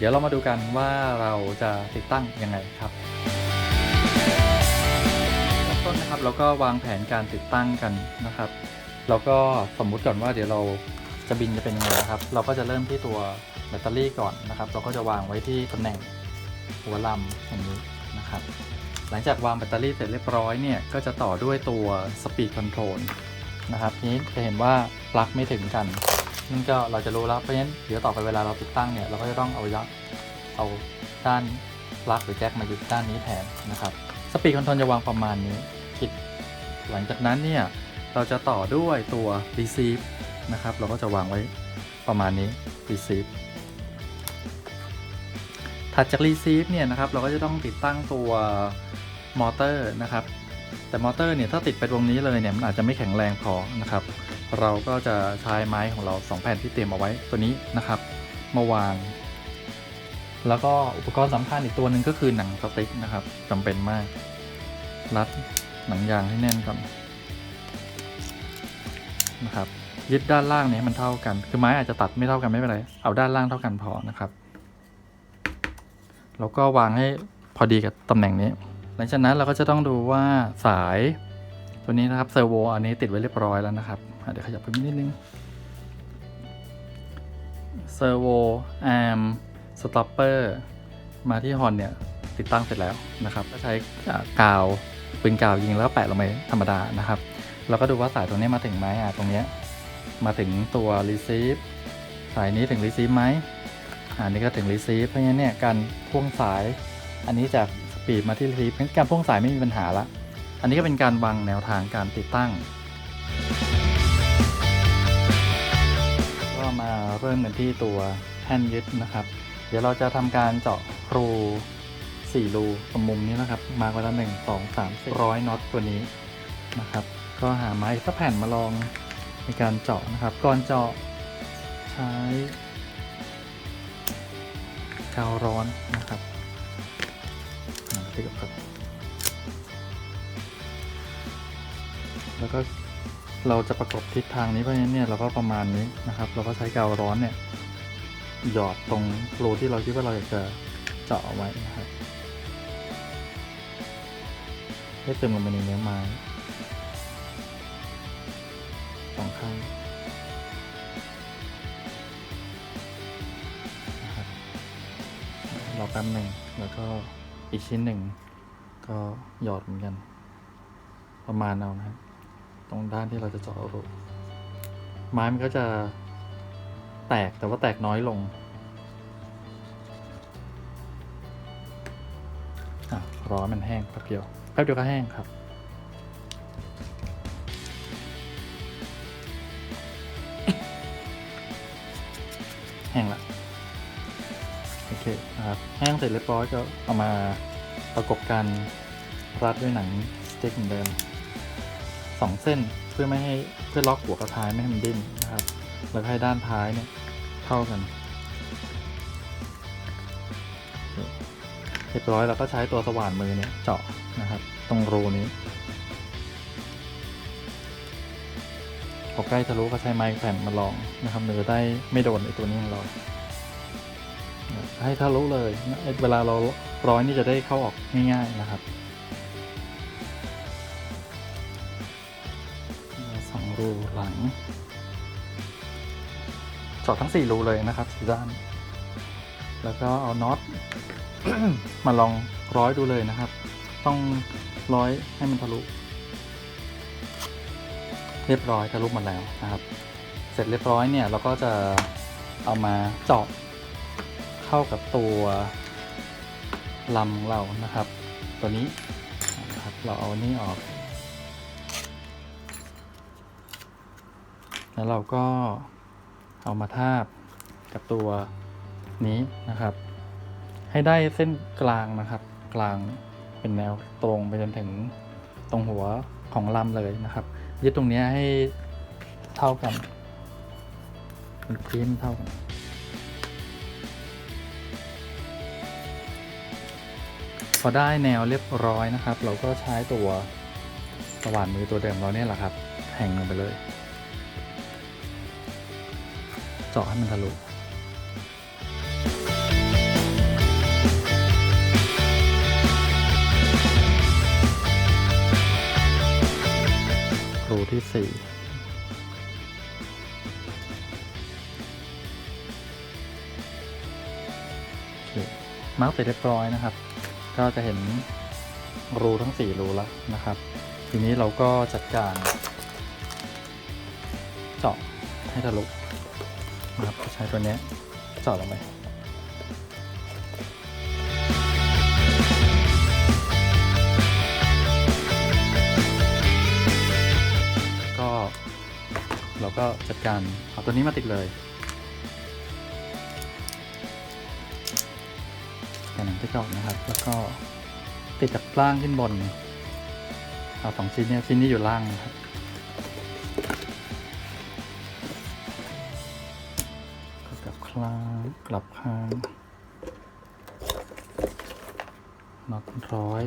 เดี๋ยวเรามาดูกันว่าเราจะติดตั้งยังไงครับเริ่มต้นนะครับเราก็วางแผนการติดตั้งกันนะครับเราก็สมมุติก่อนว่าเดี๋ยวเราจะบินจะเป็นยังไงนะครับ เราก็จะเริ่มที่ตัวแบตเตอรี่ก่อนนะครับ เราก็จะวางไว้ที่ตำแหน่งหัวลำอย่างนี้นะครับ หลังจากวางแบตเตอรี่เสร็จเรียบร้อยเนี่ยก็จะต่อด้วยตัว Speed Control นะครับนี้จะเห็นว่าปลั๊กไม่ถึงกัน นั่นก็เราจะรู้แล้วเพราะฉะนั้นเดี๋ยวต่อไปเวลาเราติดตั้งเนี่ยเราก็จะต้องเอายักเอาด้านปลั๊กหรือแจ็คมาอยู่ด้านนี้แทนนะครับสปีดคอนโทรลจะวางประมาณนี้คิดหลังจากนั้นเนี่ยเราจะต่อด้วยตัว receive นะครับ เราก็จะวางไว้ประมาณนี้ receive ถัดจาก receive เนี่ยนะครับ เราก็จะต้องติดตั้งตัวมอเตอร์นะครับ แต่มอเตอร์เนี่ยถ้าติดไปตรงนี้เลยเนี่ยมันอาจจะไม่แข็งแรงพอนะครับ เราก็จะใช้ไม้ของเรา 2 แผ่นที่เตรียมเอาไว้ตัวนี้นะครับ มาวาง แล้วก็อุปกรณ์สำคัญอีกตัวหนึ่งก็คือหนังสติ๊กนะครับจำเป็นมาก รัดหนังยางให้แน่นก่อนนะครับยึดด้านล่างนี้ให้มันเท่ากัน คือไม้อาจจะตัดไม่เท่ากันไม่เป็นไร เอาด้านล่างเท่ากันพอนะครับ แล้วก็วางให้พอดีกับตำแหน่งนี้ หลังจากนั้นเราก็จะต้องดูว่าสายตัวนี้นะครับเซอร์โวอันนี้ติดไว้เรียบร้อยแล้วนะครับ เดี๋ยวขยับไปนิดนึงเซอร์โวอาร์มสต็อปเปอร์มาที่ฮอนเนี่ย ติดตั้งเสร็จแล้วนะครับก็ใช้กาวปืนกาวยิงแล้วแปะลงไปธรรมดานะครับเราก็ดูว่าสายตรงนี้มาถึงไหมอะตรงเนี้ยมาถึงตัว receive สายนี้ถึง receive ไหมอันนี้ก็ถึง receive เพราะงั้นเนี่ยการพ่วงสายอันนี้จากสปีดมาที่ receive การพ่วงสายไม่มีปัญหาละ อันนี้ก็เป็นการวางแนวทางการติดตั้ง มาเริ่มกันที่ตัวแท่นยึดนะครับ เดี๋ยวเราจะทำการเจาะรู4รูตรงมุมนี้นะครับมาไว้ละหนึ่งสองสามสี่ร้อยน็อตตัวนี้นะครับ ก็หาไม้สักแผ่นมาลองในการเจาะนะครับ ก่อนเจาะใช้กาวร้อนนะครับอ่าที่กับครับแล้วก็ เราจะประกบทิศทางนี้เพราะฉะนั้นเนี่ยเราก็ประมาณนี้นะครับ เราก็ใช้กาวร้อนเนี่ยหยอดตรงรูที่เราคิดว่าเราอยากจะเจาะเอาไว้นะครับให้เติมลงไปในเนื้อไม้สองข้างนะครับรอแป๊บหนึ่งแล้วก็อีกชิ้นหนึ่งก็หยอดเหมือนกัน ประมาณเอานะครับ ตรงด้านที่เราจะเจาะรูไม้มันก็จะแตกแต่ว่าแตกน้อยลงอะรอมันแห้งแป๊บเดียวแป๊บเดียวก็แห้งครับ แห้งละโอเคนะครับแห้งเสร็จเรียบร้อยก็เอามาประกบกันรัดด้วยหนังสเติ๊กเหมือนเดิม สองเส้นเพื่อไม่ให้เพื่อล็อกหัวกระท้ายไม่ให้มันดิ้นนะครับ แล้วให้ด้านท้ายเนี่ยเท่ากันเรียบร้อยแล้วก็ใช้ตัวสว่านมือเนี่ยเจาะนะครับ ตรงรูนี้พอใกล้ทะลุก็ใช้ไม้แผ่นมาลองนะครับมันจะได้ไม่โดนไอตัวนี้ของเราให้ทะลุเลยเวลาเราร้อยนี่จะได้เข้าออกง่ายๆนะครับ ดูหลังเจาะทั้งสี่รูเลยนะครับสี่ด้าน แล้วก็เอาน็อตมาลองร้อยดูเลยนะครับ ต้องร้อยให้มันทะลุ เรียบร้อยทะลุหมาแล้วนะครับ เสร็จเรียบร้อยเนี่ยเราก็จะเอามาเจาะเข้ากับตัวลำเรานะครับ ตัวนี้นะครับเราเอานนี้ออก แล้วเราก็เอามาทาบกับตัวนี้นะครับ ให้ได้เส้นกลางนะครับ กลางเป็นแนวตรงไปจนถึงตรงหัวของลำเลยนะครับ ยึดตรงนี้ให้เท่ากันเป็นพื้นเท่ากันพอได้แนวเรียบร้อยนะครับ เราก็ใช้ตัวสว่านมือตัวเดิมเราเนี่ยแหละครับแทงลงไปเลย เจาะให้มันทะลุรูที่สี่มาร์กเสร็จเรียบร้อยนะครับ ก็จะเห็นรูทั้ง 4 รูแล้วนะครับ ทีนี้เราก็จัดการ เจาะให้ทะลุ ช้ตัวเนี้ยเจาะลงไปก็เราก็จัดการเอาตัวนี้มาติดเลยแกนหนังที่เก่านะครับ แล้วก็ติดจากล่างขึ้นบนเอาสองชิ้นเนี้ชิ้นนี้อยู่ล่างนะครับ คล้างกลับข้างน็อตร้อย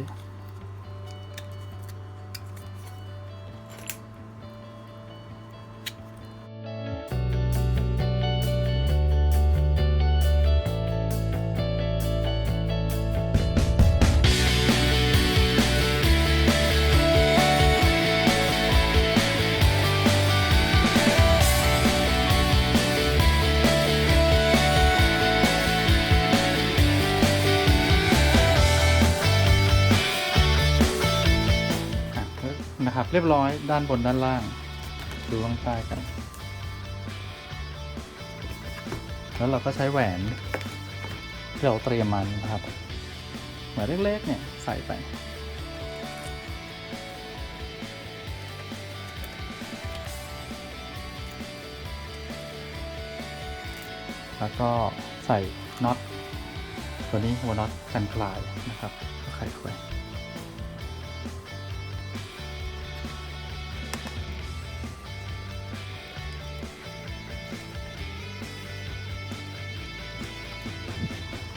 เรียบร้อยด้านบนด้านล่าง ดูข้างใต้กัน แล้วเราก็ใช้แหวนที่เราเตรียมมันนะครับแหวนเล็กๆเนี่ยใส่ไปแล้วก็ใส่น็อตตัวนี้หัวน็อตกันคลายนะครับไขแขวน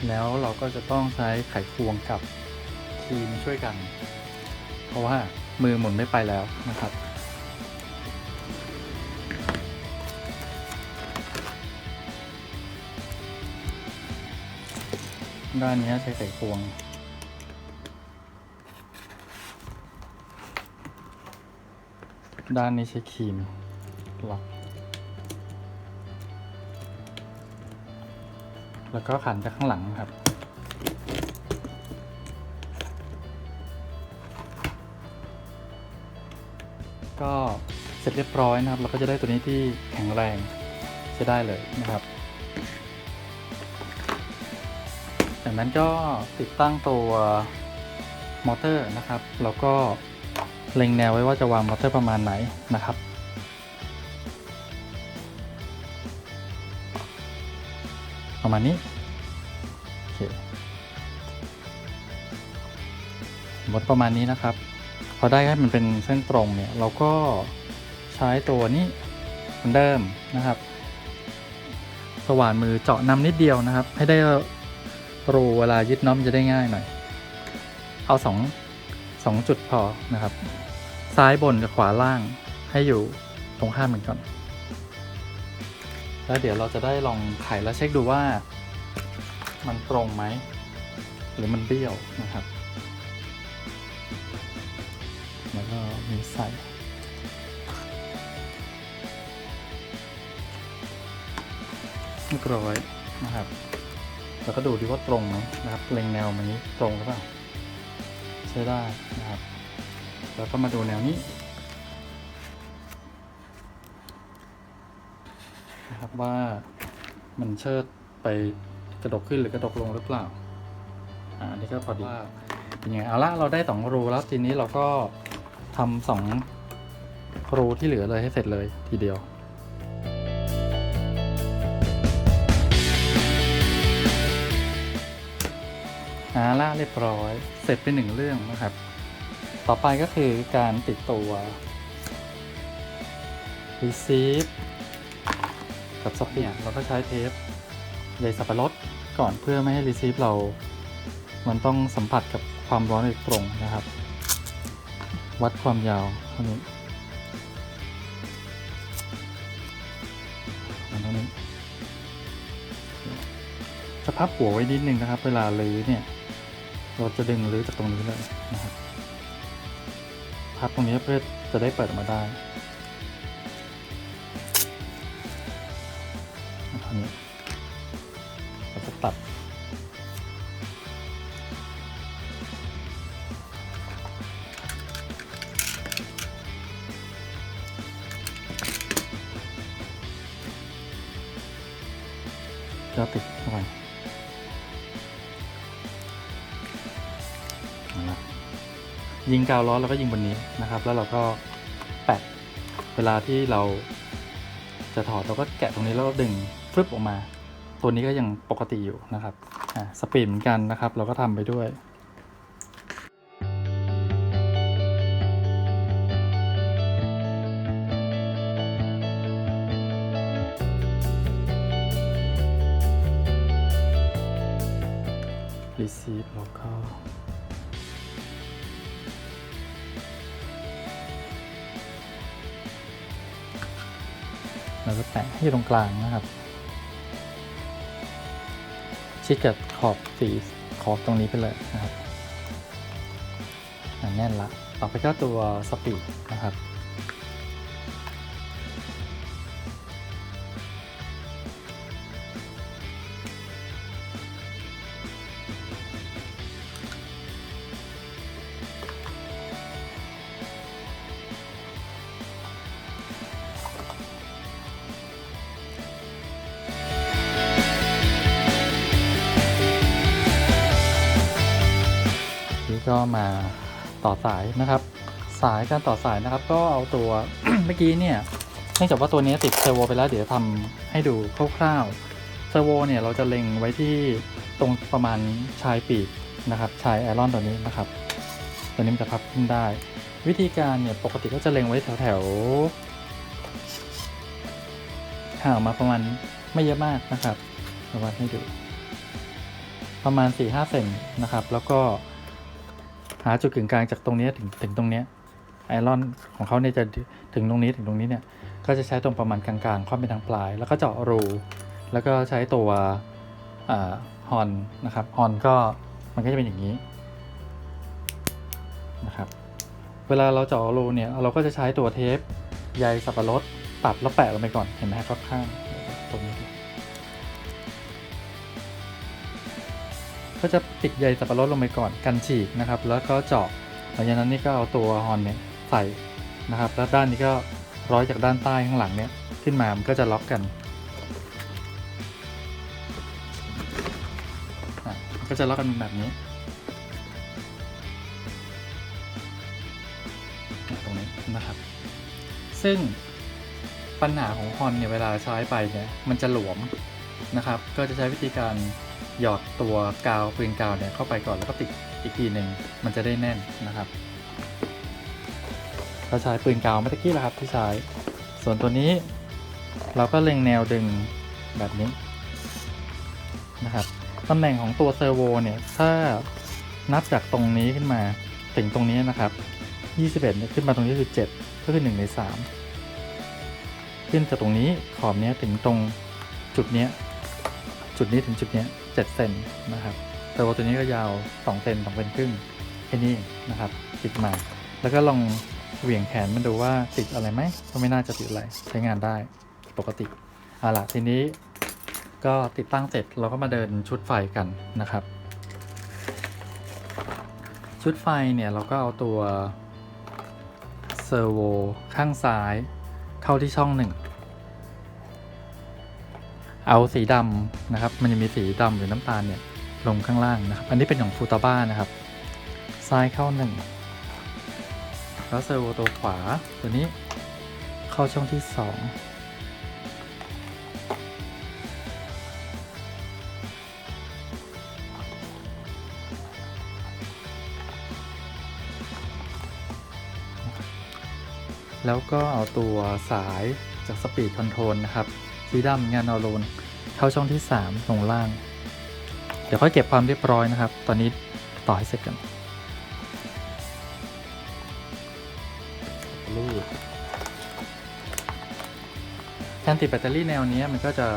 แล้วเราก็จะต้องใช้ไขควงกับคีมช่วยกัน เพราะว่ามือหมุนไม่ไปแล้วนะครับด้านนี้ใช้ไขควง ด้านนี้ใช้ครีมล็อก แล้วก็ขันจากข้างหลังครับ ก็เสร็จเรียบร้อยนะครับ เราก็จะได้ตัวนี้ที่แข็งแรงใช้ได้เลยนะครับ จากนั้นก็ติดตั้งตัวมอเตอร์นะครับ แล้วก็เล็งแนวไว้ว่าจะวางมอเตอร์ประมาณไหนนะครับ มาณนี้โอเคหมดประมาณนี้นะครับ พอได้ให้มันเป็นเส้นตรงเนี่ย เราก็ใช้ตัวนี้เหมือนเดิมนะครับ สว่านมือเจาะนำนิดเดียวนะครับ ให้ได้รูเวลายึดน็อตจะได้ง่ายหน่อย เอาสองสองจุดพอนะครับ ซ้ายบนกับขวาล่างให้อยู่ตรงข้ามกันก่อน แล้วเดี๋ยวเราจะได้ลองไขแล้วเช็คดูว่า มันตรงไหม หรือมันเบี้ยวนะครับ แล้วก็มีใส่เรียบร้อยนะครับ แล้วก็ดูดีว่าตรงไหมนะครับ เล็งแนวมันนี้ตรงหรือเปล่า ใช้ได้นะครับ แล้วก็มาดูแนวนี้ นะครับว่ามันเชิดไปกระดกขึ้นหรือกระดกลงหรือเปล่าอ่าอันนี้ก็พอดีว่าเป็นยังไงเอาละเราได้สองรูแล้วทีนี้เราก็ทำสองรูที่เหลือเลยให้เสร็จเลยทีเดียวอาล่าเรียบร้อยเสร็จไปหนึ่งเรื่องนะครับ ต่อไปก็คือการติดตัว receive กับซ็อกเนี่ยเราก็ใช้เทปใยสับปะรดก่อนเพื่อไม่ให้ receive เรา มันต้องสัมผัสกับความร้อนโดยตรงนะครับ วัดความยาวเท่านี้เท่านี้จะพับหัวไว้นิดนึงนะครับ เวลาลื้อเนี่ย เราจะดึงรื้อจากตรงนี้เลยนะครับ พับตรงนี้เพื่อจะได้เปิดออกมาได้ ตัดก็ติดเข้าไปยิงกาวร้อนแล้วก็ยิงบนนี้นะครับ แล้วเราก็แปะเวลาที่เราจะถอดเราก็แกะตรงนี้แล้วก็ดึงฟึบออกมา ตัวนี้ก็ยังปกติอยู่นะครับสปีดเหมือนกันนะครับ เราก็ทำไปด้วย receive แล้วก็แล้วก็แปะให้อยู่ตรงกลางนะครับ ชิดกับขอบสีขอบตรงนี้ไปเลยนะครับแน่นละ ต่อไปก็ตัวสปีดนะครับ ก็มาต่อสายนะครับ สายการต่อสายนะครับ ก็เอาตัวเมื่อกี้เนี่ยเนื่องจากว่าตัวนี้ติดเซอร์โวไปแล้วเดี๋ยวทำให้ดูคร่าวๆเซอร์โวเนี่ยเราจะเล็งไว้ที่ตรงประมาณชายปีกนะครับ ชายไอรอนตัวนี้นะครับ ตัวนี้มันจะพับขึ้นได้ วิธีการเนี่ยปกติก็จะเล็งไว้แถวๆห่างมาประมาณไม่เยอะมากนะครับประมาณให้ดูประมาณ4-5เซนนะครับ แล้วก็าจุดกึ่งกลางจากตรงนี้ถึงถึงตรงนี้ไอรอนของเขาเนี่ยจะถึงตรงนี้ถึงตรงนี้เนี่ยก็จะใช้ตรงประมาณกลางๆค่อนไปทางปลาย แล้วก็เจาะรู แล้วก็ใช้ตัวฮอนนะครับฮอนก็มันก็จะเป็นอย่างนี้นะครับเวลาเราเจาะรูเนี่ยเราก็จะใช้ตัวเทปใยสับปะรดตัดแล้วแปะลงไปก่อนเห็นไหมครับข้างๆตรงนี้ ก็จะปิดใยสับปะรดลงไปก่อนกันฉีกนะครับ แล้วก็เจาะหลังจากนั้นนี่ก็เอาตัวฮอนเนี่ยใส่นะครับ แล้วด้านนี้ก็ร้อยจากด้านใต้ข้างหลังเนี่ยขึ้นมา มันก็จะล็อกกัน ก็จะล็อกกันแบบนี้ ตรงนี้นะครับ ซึ่งปัญหาของฮอนเนี่ยเวลาใช้ไปเนี่ยมันจะหลวมนะครับ ก็จะใช้วิธีการ หยอดตัวกาวปืนกาวเนี่ยเข้าไปก่อนแล้วก็ติดอีกทีหนึ่งมันจะได้แน่นนะครับเราใช้ปืนกาวเมื่อกี้แหละครับที่ใช้ ส่วนตัวนี้เราก็เล็งแนวดึงแบบนี้นะครับตำแหน่งของตัวเซอร์โวเนี่ยถ้านับจากตรงนี้ขึ้นมาถึงตรงนี้นะครับ 21เนี่ยขึ้นมาตรงนี้คือ 7 ก็คือ 1 ใน 3 ขึ้นจากตรงนี้ขอบนี้ถึงตรงจุดนี้ จุดนี้ถึงจุดนี้ย7เซนนะครับเทอร์โบตัวนี้ก็ยาว2เซน2เซนครึ่งแค่นี้นะครับติดมา แล้วก็ลองเหวี่ยงแขนมันดูว่าติดอะไรไหมก็ไม่น่าจะติดอะไรใช้งานได้ปกติเอาล่ะทีนี้ก็ติดตั้งเสร็จเราก็มาเดินชุดไฟกันนะครับ ชุดไฟเนี่ยเราก็เอาตัวเซอร์โวข้างซ้ายเข้าที่ช่องหนึ่ง เอาสีดำนะครับ มันจะมีสีดำหรือน้ำตาลเนี่ยลงข้างล่างนะครับ อันนี้เป็นของฟูตาบ้านะครับ ซ้ายเข้าหนึ่งแล้วเซอร์โวตัวขวาตัวนี้เข้าช่องที่สองแล้วก็เอาตัวสายจากสปีดคอนโทรลนะครับ สีดำงานเอาโลงเข้าช่องที่3ตรงล่าง เดี๋ยวค่อยเก็บความเรียบร้อยนะครับ ตอนนี้ต่อให้เสร็จกันรูดการติดแบตเตอรี่แนวนี้มันก็จะ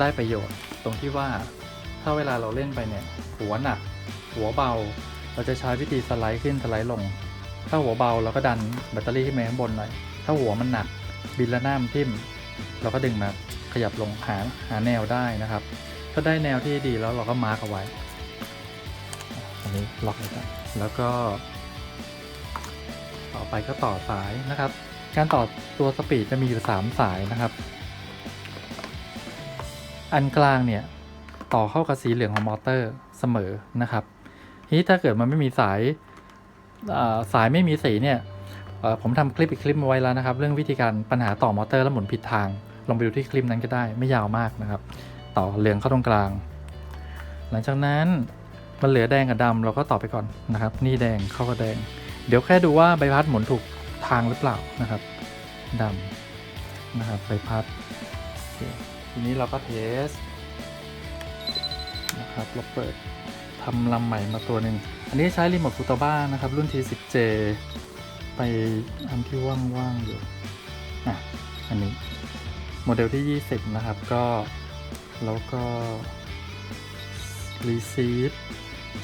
ได้ประโยชน์ตรงที่ว่าถ้าเวลาเราเล่นไปเนี่ย หัวหนัก หัวเบา เราจะใช้วิธีสไลด์ขึ้นสไลด์ลง ถ้าหัวเบาเราก็ดันแบตเตอรี่ขึ้นไปข้างบนหน่อย ถ้าหัวมันหนักบินและหน้ามันทิ่ม เราก็ดึงมา ขยับลงหาหาแนวได้นะครับ ถ้าได้แนวที่ดีแล้วเราก็มาร์กเอาไว้ อันนี้ล็อกไว้ก่อนแล้วก็ ต่อไปก็ต่อสายนะครับ การต่อตัวสปีดจะมีอยู่ 3 สายนะครับ อันกลางเนี่ยต่อเข้ากับสีเหลืองของมอเตอร์เสมอนะครับทีนี้ถ้าเกิดมันไม่มีสายสายไม่มีสีเนี่ยผมทำคลิปอีกคลิปมาไว้แล้วนะครับ เรื่องวิธีการปัญหาต่อมอเตอร์แล้วหมุนผิดทาง ลองไปดูที่คลิปนั้นก็ได้ไม่ยาวมากนะครับ ต่อเหลืองเข้าตรงกลาง หลังจากนั้นมันเหลือแดงกับดำเราก็ต่อไปก่อนนะครับ นี่แดงเข้ากับแดง เดี๋ยวแค่ดูว่าใบพัดหมุนถูกทางหรือเปล่านะครับดำนะครับใบพัดทีนี้เราก็เทสนะครับเราเปิดทำลำใหม่มาตัวหนึ่งอันนี้ใช้รีโมทฟูตาบ้านะครับ รุ่น T10J ไปอันที่ว่างๆอยู่อะอันนี้ โมเดลที่ 20 นะครับ ก็ แล้วก็ receive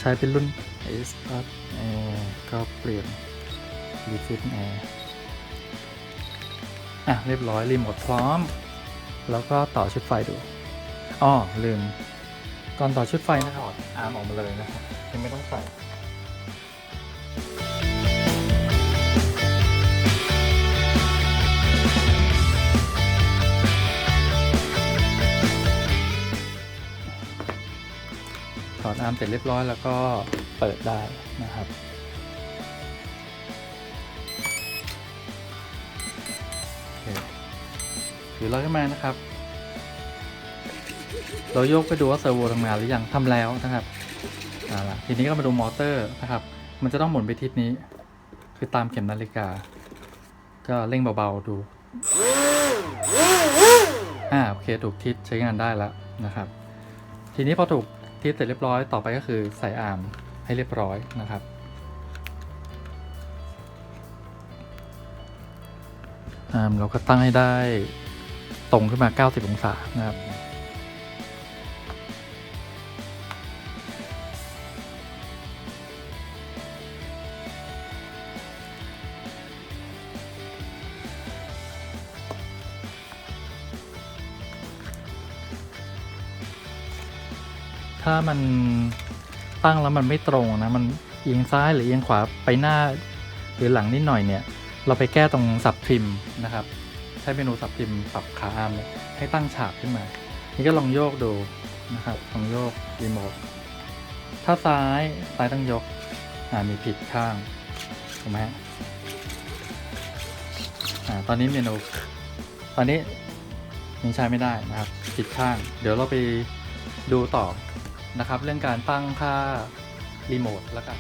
ใช้เป็นรุ่น S ครับแอร์ก็เปลี่ยน receive air อะ เรียบร้อย รีโมทพร้อม แล้วก็ต่อชุดไฟดูอ้อลืม ก่อนต่อชุดไฟนะครับอาร์มออกมาเลยนะครับยังไม่ต้องใส่ ดอาร์มเสร็จเรียบร้อยแล้วก็เปิดได้นะครับโอเคถือเราขึ้นมานะครับ เราโยกไปดูว่าเซอร์โวทำงานหรือยังทำแล้วนะครับเอาล่ะทีนี้ก็มาดูมอเตอร์นะครับ มันจะต้องหมุนไปทิศนี้ คือตามเข็มนาฬิกา ก็เร่งเบาๆดูอ่าโอเคถูกทิศใช้งานได้แล้วนะครับ ทีนี้พอถูก ทิศเสร็จเรียบร้อยต่อไปก็คือใส่อาร์มให้เรียบร้อยนะครับ อาร์มเราก็ตั้งให้ได้ตรงขึ้นมา 90 องศานะครับ ถ้ามันตั้งแล้วมันไม่ตรงนะ มันเอียงซ้ายหรือเอียงขวาไปหน้าหรือหลังนิดหน่อยเนี่ย เราไปแก้ตรงสับทิมนะครับ ใช้เมนูสับทิมปรับขาอาร์มให้ตั้งฉากขึ้นมา นี่ก็ลองโยกดูนะครับลองโยกรีโมทถ้าซ้ายซ้ายต้องยกอ่ามีผิดข้างถูกไหมฮะอ่าตอนนี้เมนูตอนนี้ยังใช้ไม่ได้นะครับผิดข้าง เดี๋ยวเราไปดูต่อ นะครับ เรื่องการตั้งค่ารีโมทแล้วกัน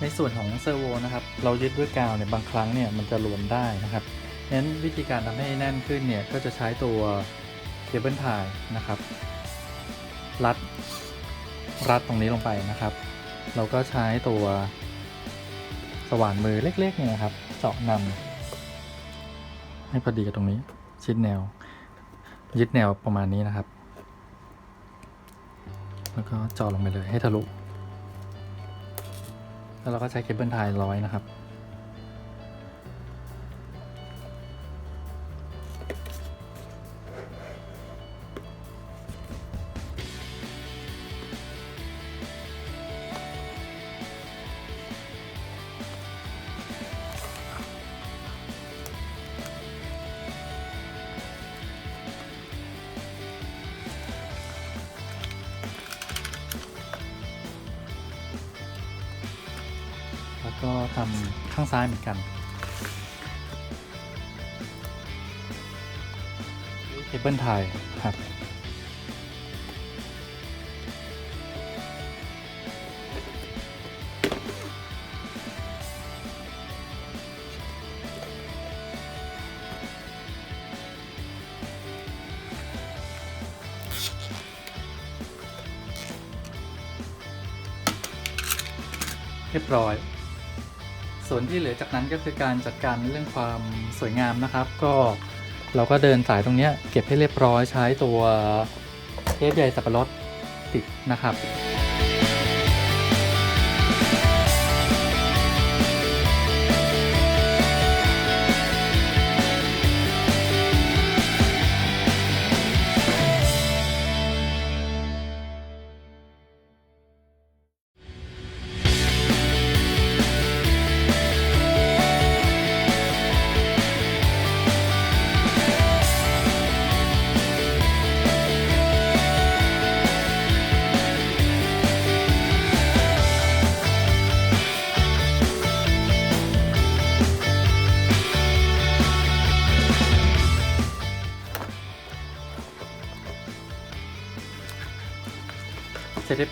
ในส่วนของเซอร์โวนะครับ เรายึดด้วยกาวเนี่ยบางครั้งเนี่ยมันจะรวมได้นะครับงั้นวิธีการทำให้แน่นขึ้นเนี่ยก็จะใช้ตัวเคเบิลไทยนะครับ รัดรัดตรงนี้ลงไปนะครับ เราก็ใช้ตัว สว่านมือเล็กๆเนี่ยนะครับเจาะนำให้พอดีกับตรงนี้ชิดแนว ยึดแนวประมาณนี้นะครับ แล้วก็เจาะลงไปเลยให้ทะลุ แล้วเราก็ใช้เคเบิลไทยร้อยนะครับ ทำข้างซ้ายเหมือนกันเคเบิลไทยครับเรียบร้อย ส่วนที่เหลือจากนั้นก็คือการจัดการเรื่องความสวยงามนะครับ ก็เราก็เดินสายตรงนี้เก็บให้เรียบร้อยใช้ตัวเทปใยสับปะรดติดนะครับ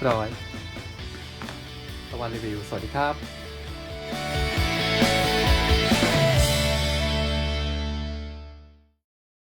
ร้อยตะวันรีวิว สวัสดีครับ